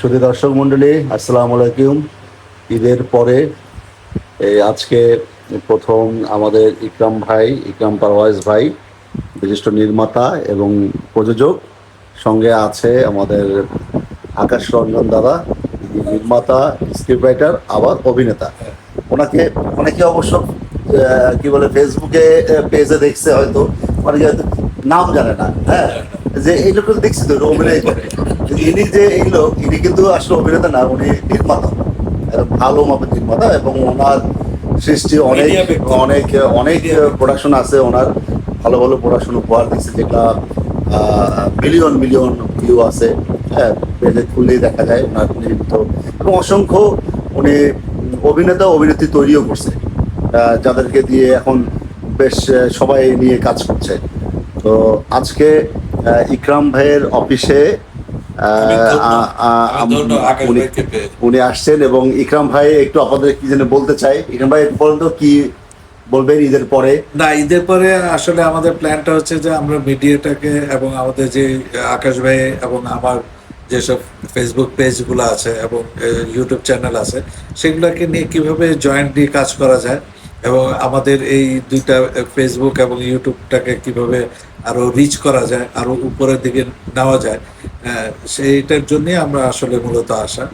শুধু দর্শক মন্ডলী আসসালাম আলাইকুম। ঈদের পরে এই আজকে প্রথম আমাদের ইকরাম ভাই ইকরাম পারওয়াজ ভাই বিশিষ্ট নির্মাতা এবং প্রযোজক সঙ্গে আছে আমাদের আকাশ রঞ্জন দাদা নির্মাতা স্ক্রিপ্ট রাইটার আবার অভিনেতা। ওনাকে অনেকে অবশ্য কি বলে ফেসবুকে পেজে দেখছে হয়তো অনেকে হয়তো নাম জানে না হ্যাঁ? যে এই লোকটা দেখছি তো অভিনয় করে। ইনি যে এইগুলো ইনি কিন্তু আসলে অভিনেতা না উনি নির্মাতা। ভালো মাপের নির্মাতা এবং ওনার সৃষ্টি অনেক অনেক অনেক প্রোডাকশন আছে ওনার ভালো ভালো প্রোডাকশন উপহার দিচ্ছে যেগুলা মিলিয়ন মিলিয়ন ভিউ আছে। হ্যাঁ খুললেই দেখা যায় ওনার নির্মিত। এবং অসংখ্য উনি অভিনেতা অভিনেত্রী তৈরিও করছে। যাদেরকে দিয়ে এখন বেশ সবাই নিয়ে কাজ করছে। তো আজকে ইকরাম ভাইয়ের অফিসে উনি আসছেন এবং ইকরাম ভাই একটু আপনাদের কি যেন বলতে চাই। ইকরাম ভাই বলেন তো কি বলবেন ঈদের পরে? না ঈদের পরে আসলে আমাদের প্ল্যানটা হচ্ছে যে আমরা মিডিয়াটাকে এবং আমাদের যে আকাশ ভাই এবং আমার যেসব ফেসবুক পেজগুলো আছে এবং ইউটিউব চ্যানেল আছে সেগুলোকে নিয়ে কীভাবে জয়েন্টলি কাজ করা যায় এবং আমাদের এই দুইটা ফেসবুক এবং ইউটিউবটাকে কীভাবে আরও রিচ করা যায়, আরও উপরের দিকে নেওয়া যায় সেইটার জন্য আমরা আসলে মূলত আসা।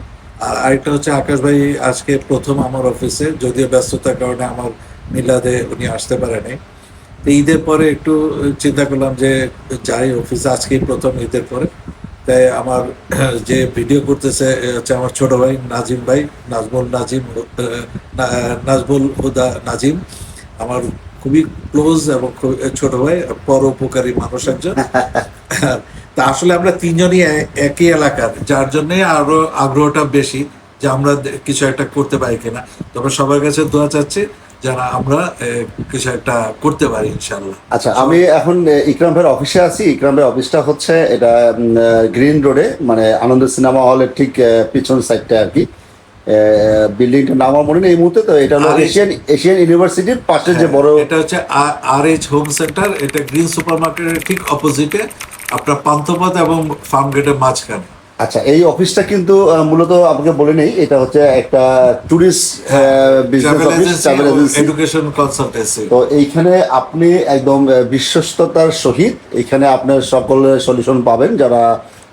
আর আরেকটা হচ্ছে আকাশ ভাই, আজকে প্রথম আমার অফিসে যদিও ব্যস্ততার কারণে আমার মিলাদে উনি আসতে পারেনি। ঈদের পরে একটু চিন্তা করলাম যে যাই অফিসে আজকেই প্রথম ঈদের পরে। তাই আমার, যে ভিডিও করতেছে হচ্ছে আমার ছোট ভাই নাজিম ভাই, নাজমুল নাজিম নাজমুল হুদা নাজিম। আমার খুবই ক্লোজ এবং ছোট ভাই পরোপকারী মানুষ একজন। তা আসলে আমরা তিনজনই একই এলাকার, যার জন্য আরও আগ্রহটা বেশি যে আমরা কিছু একটা করতে পারি কিনা। তবে সবার কাছে দোয়া চাচ্ছি যারা আমরা কিছু একটা করতে পারি ইনশাল্লাহ আচ্ছা আমি এখন ইকরাম ভাইয়ের অফিসে আছি। ইকরাম ভাইয়ের অফিসটা হচ্ছে এটা গ্রিন রোডে মানে আনন্দ সিনেমা হলের ঠিক পিছন সাইডটা আর কি। বিল্ডিংটার নাম আমার মনে নেই এই মুহূর্তে তো এটা হলো এশিয়ান এশিয়ান ইউনিভার্সিটির পাশে যে বড় এটা হচ্ছে আর এইচ হোম সেন্টার এটা গ্রিন সুপার মার্কেটের ঠিক অপোজিটে আপনার পান্থপথ এবং ফার্ম গেটের মাঝখানে। আচ্ছা এই অফিসটা কিন্তু মূলত আপনাকে বলে নেই এটা হচ্ছে একটা tourist business office travel agency education consultancy তো এইখানে আপনি একদম বিশ্বস্ততার সহিত এখানে আপনার সকল সলিউশন পাবেন যারা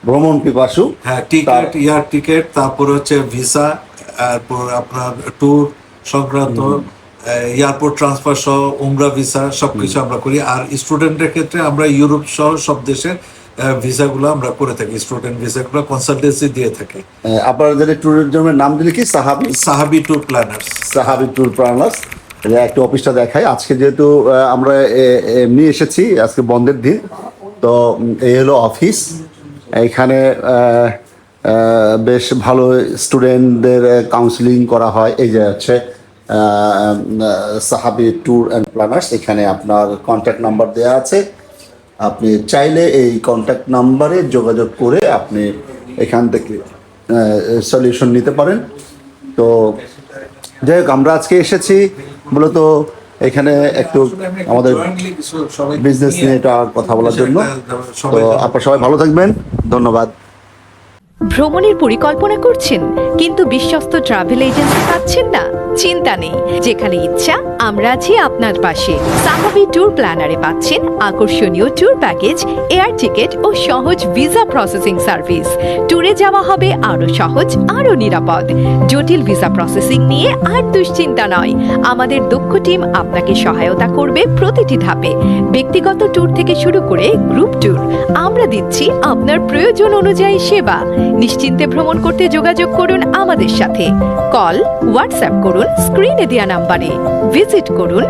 ভ্রমণ পিপাসু। হ্যাঁ টিকিট ইয়ার টিকিট তারপর হচ্ছে ভিসা তারপর আপনার ট্যুর সংক্রান্ত এয়ারপোর্ট ট্রান্সফার সহ উমরা ভিসা সবকিছু আমরা করি। আর স্টুডেন্টের ক্ষেত্রে আমরা ইউরোপ সহ সব দেশের ভিসাগুলো আমরা করে থাকি স্টুডেন্ট ভিসাগুলো কনসালটেন্সি দিয়ে থাকি। আপনারা যারা ট্যুরের জন্য নাম দিলে কি? সাহাবি? সাহাবি ট্যুর প্ল্যানার্স সাহাবি ট্যুর প্ল্যানার্স একটা অফিসটা দেখাই। আজকে যেহেতু আমরা এমনি এসেছি আজকে বন্ধের দিন তো এই হলো অফিস এখানে বেশ ভালো স্টুডেন্টদের কাউন্সিলিং করা হয়। এই যে হচ্ছে সাহাবি ট্যুর অ্যান্ড প্ল্যানার্স এখানে আপনার কন্ট্যাক্ট নাম্বার দেওয়া আছে। আপনি চাইলে এই কন্ট্যাক্ট নাম্বারে যোগাযোগ করে আপনি এখান থেকে সলিউশন নিতে পারেন। তো যাই হোক, আমরা আজকে এসেছি মূলত এখানে একটু আমাদের বিজনেস নিয়ে এটা কথা বলার জন্য। তো আপনারা সবাই ভালো থাকবেন। ধন্যবাদ। ভ্রমণের পরিকল্পনা করছেন, কিন্তু বিশ্বস্ত ট্রাভেল এজেন্সি পাচ্ছেন না। চিন্তা নেই, যেখানে ইচ্ছা আমরা আছি আপনার পাশে। সাহাবি ট্যুর প্ল্যানারে পাচ্ছেন আকর্ষণীয় ট্যুর প্যাকেজ এয়ার টিকিট ও সহজ ভিসা প্রসেসিং সার্ভিস ট্যুরে যাওয়া হবে আরও সহজ আরও নিরাপদ। জটিল ভিসা প্রসেসিং নিয়ে আর দুশ্চিন্তা নয়। আমাদের দক্ষ টিম আপনাকে সহায়তা করবে প্রতিটি ধাপে। ব্যক্তিগত ট্যুর থেকে শুরু করে গ্রুপ ট্যুর আমরা দিচ্ছি আপনার প্রয়োজন অনুযায়ী সেবা। নিশ্চিন্তে ভ্রমণ করতে যোগাযোগ করুন আমাদের সাথে। কল হোয়াটসঅ্যাপ করুন স্ক্রিনে দেওয়া নাম্বারে। ভিজিট করুন।